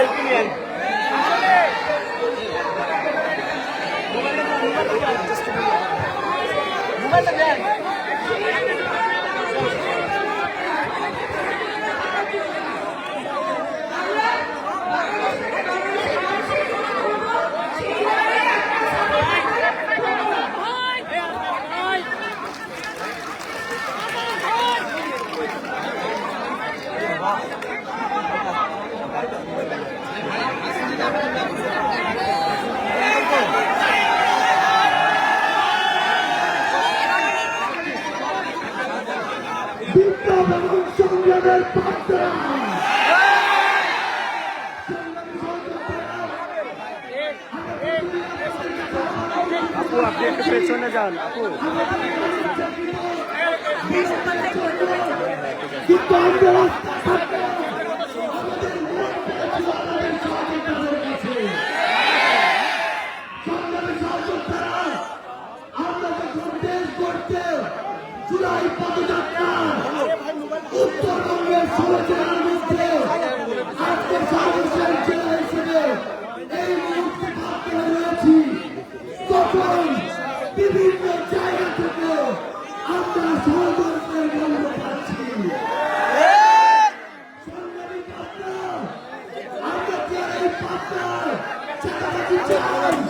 Selfie নেন মোবাইলটা দেন বিপ্লব এবং সংগ্রামের পেছনে যান জুলাই পদযাত্রা উত্তরবঙ্গের ষোলো জেলার মধ্যে আজকে সার্ভিসের জেলা হিসেবে এই মুহূর্তে ভাবতে রয়েছি। তখন বিভিন্ন জায়গা থেকে আমরা সহযোগের গন্ধ পাচ্ছি। আমরা কি এই পাত্র চাকাচাকি চাই।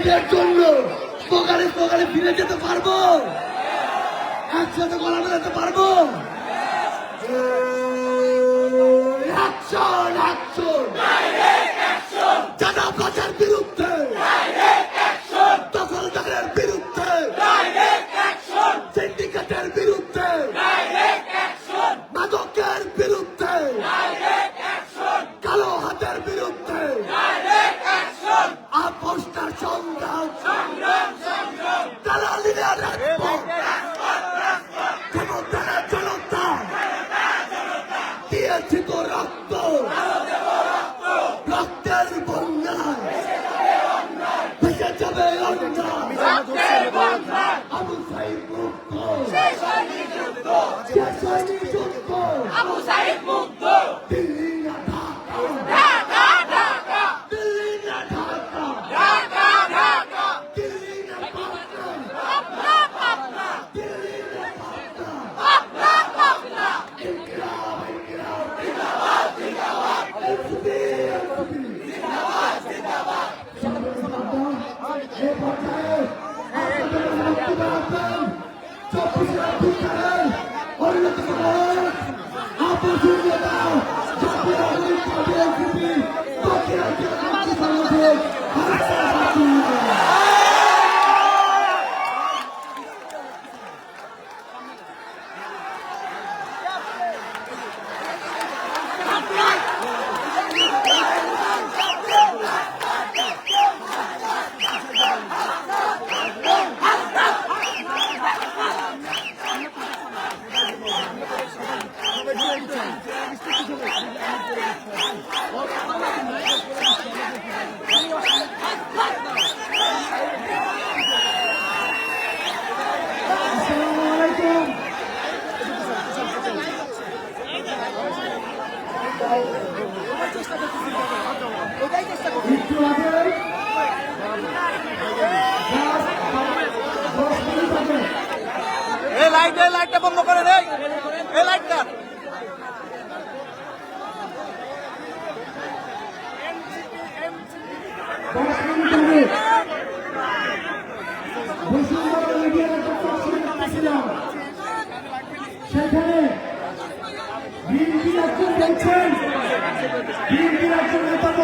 এইটার জন্য সকালে সকালে ফিরে যেতে পারব? একসাথে গলা যেতে পারব? অ্যাকশন দিয়েছি তোর রক্ত।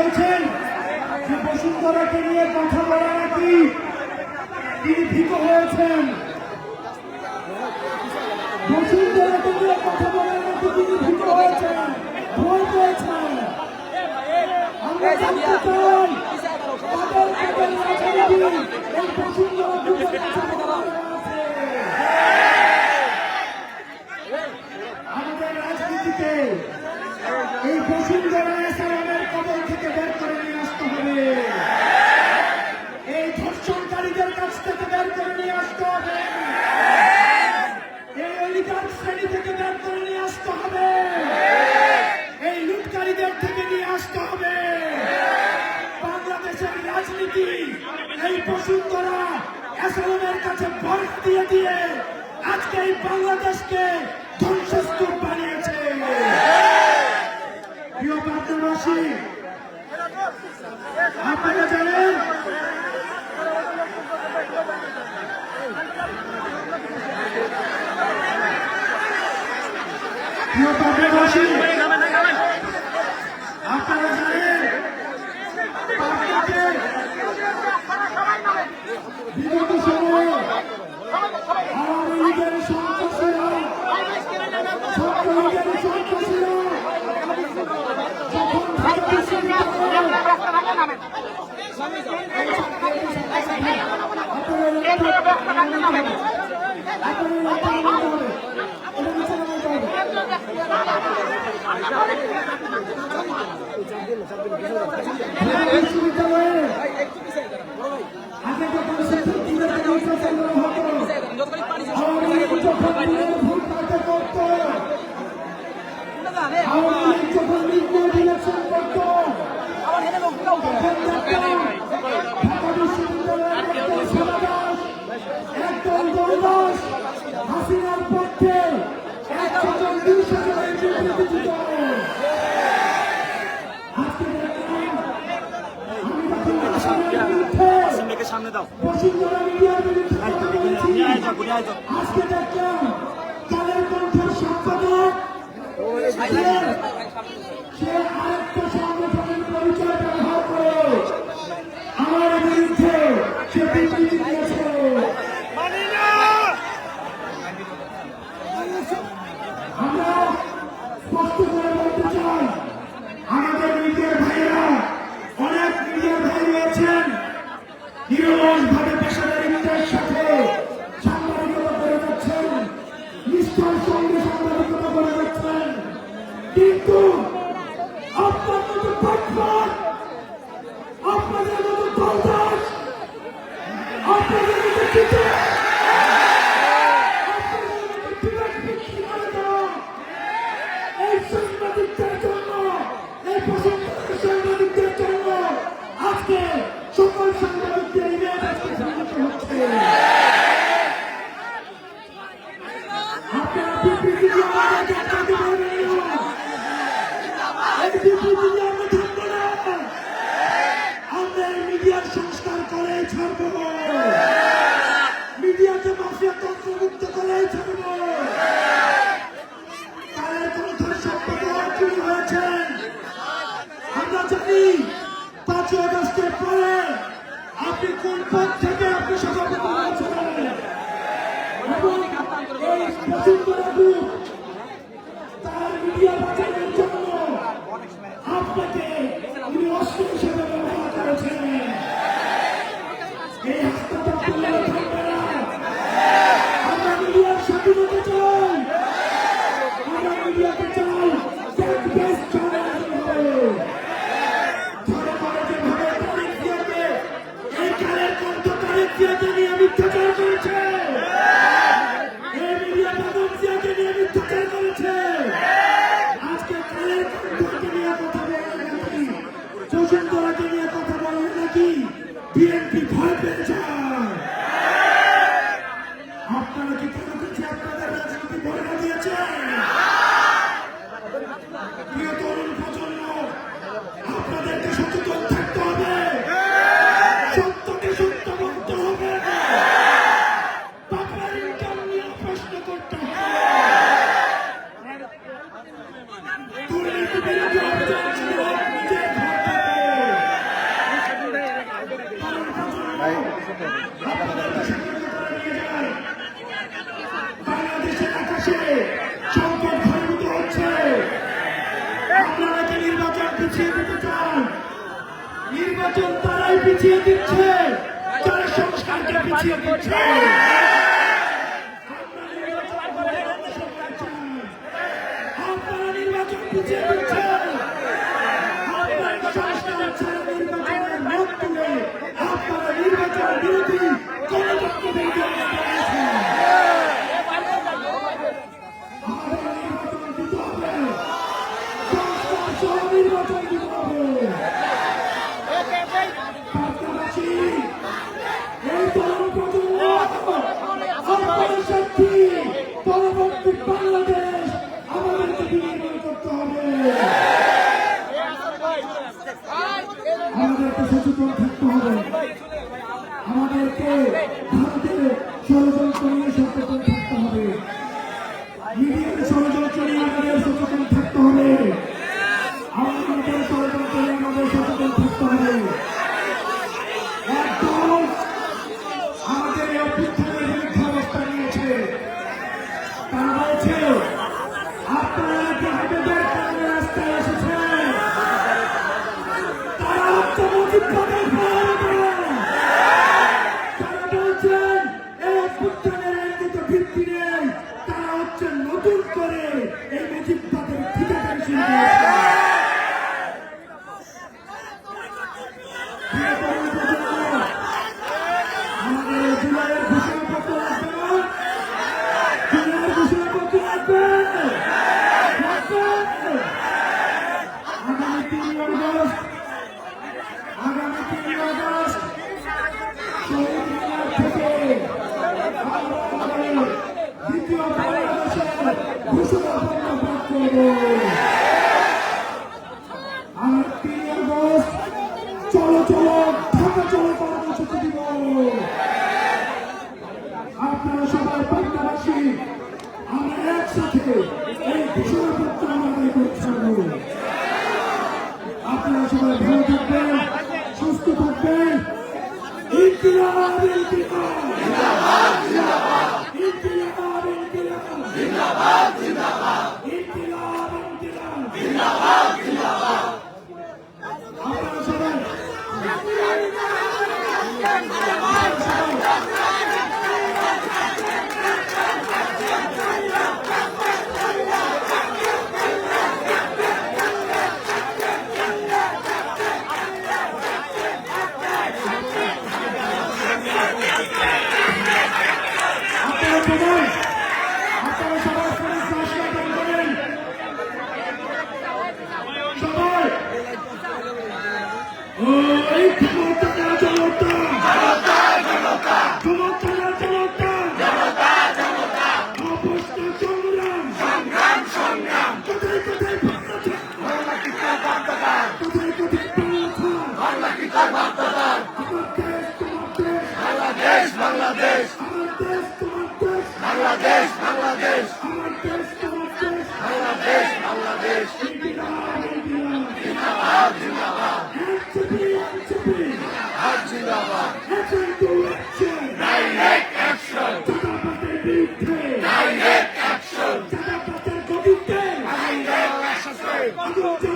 বলছেন যে বসুন্ধরাকে নিয়ে কথা বলা নাকি তিনি ভীত হয়েছেন। বসুন্ধরাকে নিয়ে কথা বলা নাকি তিনি ভীত হয়েছেন। ভয় পেয়েছেন। আমরা জানতে চাই, তাদের এই বসুন্ধরা বের নিয়ে আসতে হবে। এই শ্রেণি থেকে বের নিয়ে আসতে হবে। এই লুটকারীদের থেকে নিয়ে আসতে হবে। বাংলাদেশের রাজনীতি এই বসুন্ধরা অ্যাসালামের কাছে ভরসা দিয়ে দিয়ে আজকে এই বাংলাদেশকে ধ্বংসস্তূপ বানিয়েছে। প্রিয় পাবনাবাসী আপনারা জানেন বিগত সময়ে আওয়ামী লীগের সন্ত্রাসীরা ছাত্র লীগের সন্ত্রাসীরা যখন ভারতবর্ষের আপনারা আপনারা আপনারা যতক্ষণ পানি আজকে দেখলাম তাদের কণ্ঠের সম্পাদক সে আরেকটা সংগঠনের আমার বিরুদ্ধে সে বিবৃতি পিছিয়ে দিচ্ছে। যারা সংস্কারকে পিছিয়ে দিচ্ছে। আপনারা নির্বাচন পিছিয়ে দিচ্ছে। Marta Bacomo. বাংলাদেশ বাংলাদেশ বাংলাদেশ বাংলাদেশ বাংলাদেশ বাংলাদেশ জিন্দাবাদ জিন্দাবাদ জিন্দাবাদ direct action direct action direct action